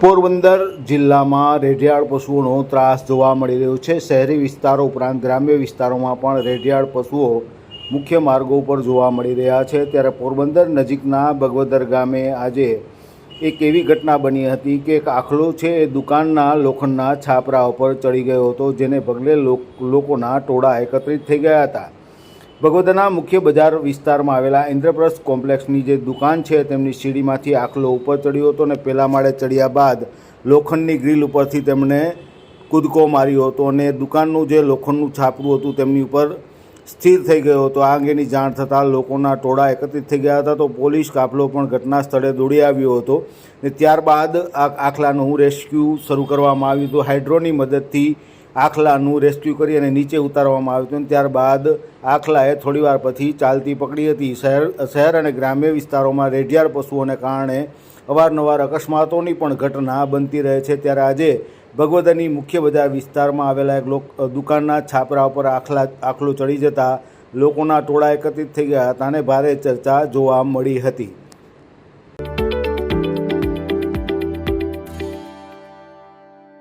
પોરબંદર જિલ્લામાં રેઢિયાળ પશુઓનો ત્રાસ જોવા મળી રહ્યો છે. શહેરી વિસ્તારો ઉપરાંત ગ્રામ્ય વિસ્તારોમાં પણ રેઢિયાળ પશુઓ મુખ્ય માર્ગો ઉપર જોવા મળી રહ્યા છે. ત્યારે પોરબંદર નજીકના ભગવદર ગામે આજે એક એવી ઘટના બની હતી કે એક આખલો છે એ દુકાનના લોખંડના છાપરા ઉપર ચડી ગયો હતો, જેને પગલે લોક- લોકોના ટોળા એકત્રિત થઈ ગયા હતા. ભગવદના મુખ્ય બજાર વિસ્તારમાં આવેલા ઇન્દ્રપ્રસ્થ કોમ્પ્લેક્સની જે દુકાન છે, તેમની સીડીમાંથી આખલો ઉપર ચડ્યો હતો અને પેલા માળે ચડ્યા બાદ લોખંડની ગ્રીલ ઉપરથી તેમણે કૂદકો માર્યો હતો અને દુકાનનું જે લોખંડનું છાપરું હતું તેમની ઉપર સ્થિર થઈ ગયો હતો. આ અંગેની જાણ થતાં લોકોના ટોળા એકત્રિત થઈ ગયા હતા તો પોલીસ કાફલો પણ ઘટના સ્થળે દોડી આવ્યો હતો ને ત્યારબાદ આ આખલાનું રેસ્ક્યુ શરૂ કરવામાં આવ્યું હતું. હાઇડ્રોની મદદથી આખલાનું રેસ્ક્યુ કરી અને નીચે ઉતારવામાં આવ્યું હતું ત્યારબાદ આખલાએ થોડીવાર પછી ચાલતી પકડી હતી. શહેર શહેર અને ગ્રામ્ય વિસ્તારોમાં રેઢિયાર પશુઓને કારણે અવારનવાર અકસ્માતોની પણ ઘટના બનતી રહે છે. ત્યારે આજે ભગવદની મુખ્ય બજાર વિસ્તારમાં આવેલા એક લોક, દુકાનના છાપરા ઉપર આખલા, આખલો ચડી જતા લોકોના ટોળા એકત્રિત થઈ ગયા હતા અને ભારે ચર્ચા જોવા મળી હતી.